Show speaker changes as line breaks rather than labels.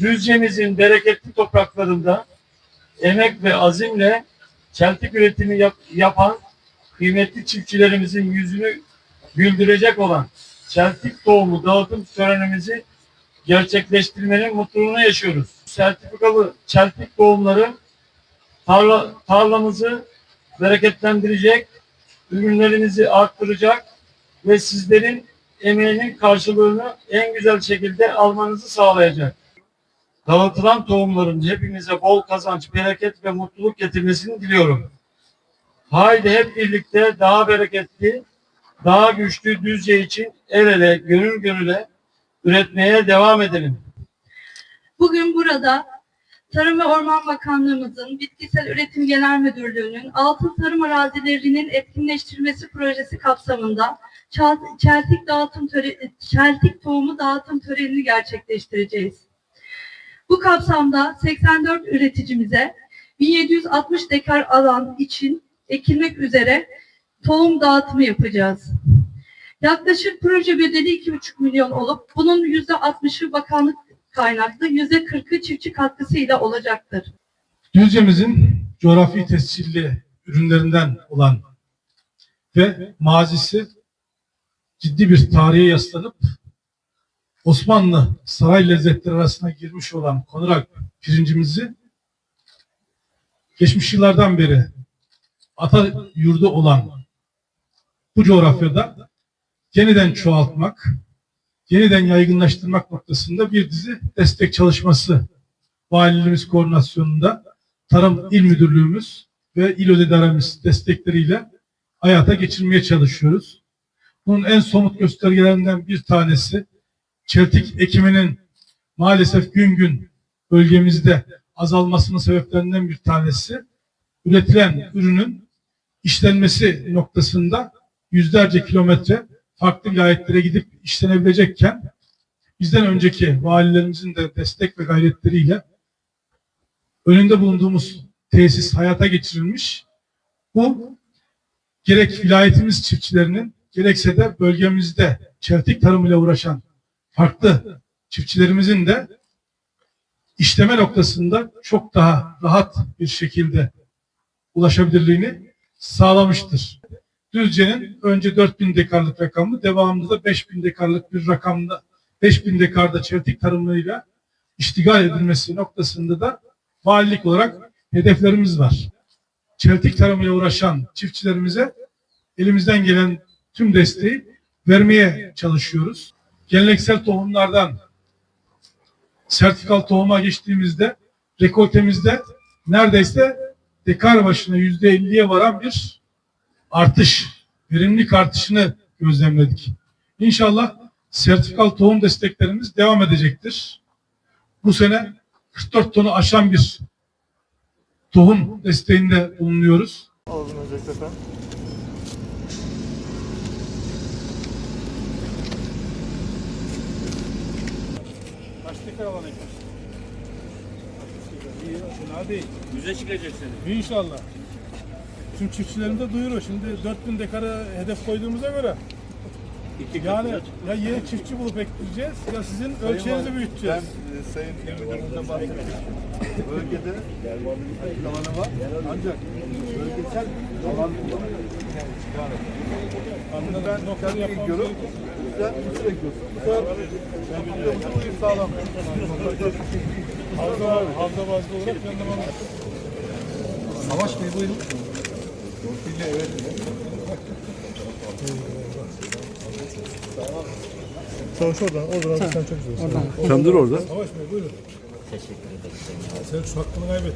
Düzce'mizin bereketli topraklarında emek ve azimle çeltik üretimi yap, yapan kıymetli çiftçilerimizin yüzünü güldürecek olan çeltik tohumu dağıtım törenimizi gerçekleştirmenin mutluluğunu yaşıyoruz. Sertifikalı çeltik tohumları tarla, tarlamızı bereketlendirecek, ürünlerinizi arttıracak ve sizlerin emeğinin karşılığını en güzel şekilde almanızı sağlayacak. Dağıtılan tohumların hepimize bol kazanç, bereket ve mutluluk getirmesini diliyorum. Haydi hep birlikte daha bereketli, daha güçlü Düzce için el ele, gönül gönüle üretmeye devam edelim.
Bugün burada Tarım ve Orman Bakanlığımızın Bitkisel Üretim Genel Müdürlüğü'nün altın tarım arazilerinin etkinleştirilmesi projesi kapsamında çeltik dağıtım töre- çeltik tohumu dağıtım törenini gerçekleştireceğiz. Bu kapsamda 84 üreticimize 1760 dekar alan için ekilmek üzere tohum dağıtımı yapacağız. Yaklaşık proje bedeli 2,5 milyon olup bunun %60'ı bakanlık kaynaklı, %40'ı çiftçi katkısıyla olacaktır.
Düzce'mizin coğrafi tescilli ürünlerinden olan ve mazisi ciddi bir tarihe yaslanıp Osmanlı saray lezzetleri arasına girmiş olan konurak pirincimizi geçmiş yıllardan beri ata yurdu olan bu coğrafyada yeniden çoğaltmak, yeniden yaygınlaştırmak noktasında bir dizi destek çalışması valiliğimiz koordinasyonunda Tarım İl Müdürlüğümüz ve İl Ödedaremiz destekleriyle hayata geçirmeye çalışıyoruz. Bunun en somut göstergelerinden bir tanesi çeltik ekiminin maalesef gün gün bölgemizde azalmasının sebeplerinden bir tanesi üretilen ürünün işlenmesi noktasında yüzlerce kilometre farklı vilayetlere gidip işlenebilecekken bizden önceki valilerimizin de destek ve gayretleriyle önünde bulunduğumuz tesis hayata geçirilmiş. Bu gerek vilayetimiz çiftçilerinin gerekse de bölgemizde çeltik tarımıyla uğraşan farklı çiftçilerimizin de işleme noktasında çok daha rahat bir şekilde ulaşabilirliğini sağlamıştır. Düzce'nin önce 4000 dekarlık rakamı, devamında da 5000 dekarlık bir rakamda 5000 dekarda çeltik tarımıyla iştigal edilmesi noktasında da valilik olarak hedeflerimiz var. Çeltik tarımıyla uğraşan çiftçilerimize elimizden gelen tüm desteği vermeye çalışıyoruz. Geleneksel tohumlardan sertifikalı tohuma geçtiğimizde rekoltemizde neredeyse dekar başına yüzde elliye varan bir artış, verimlilik artışını gözlemledik. İnşallah sertifikalı tohum desteklerimiz devam edecektir. Bu sene 44 tonu aşan bir tohum desteğinde bulunuyoruz.
Alalım öncelikle efendim.
Kaç dekar alan ekmiş? İyi, fena değil.
Yüze çıkacak seni.
İnşallah. Tüm çiftçilerimize duyuruyor. Şimdi 4000 dekara hedef koyduğumuza göre
İki
yani ya yeni çiftçi bulup ekleyeceğiz ya sizin ölçeğinizi
Ben
büyüteceğiz.
e, Sayın İl Müdürümüzden bahsettik. Bölgede açık alanı var. Ancak bölgesel alan kullanıyor. Yani
Anladım.
ben
yapmamız
ilgiyorum.
gerekiyor.
Güzel mısır ekiyorsun. Bu sefer yaptığımızı uyum.
Havza, havza bazlı olarak planlamamız.
Savaş Bey buyurun. Evet.
Savaş oradan, oradan sen çok güzel.
Sen dur orada.
Savaş Bey buyurun. Teşekkür ederim. Sen şu hakkını kaybettin.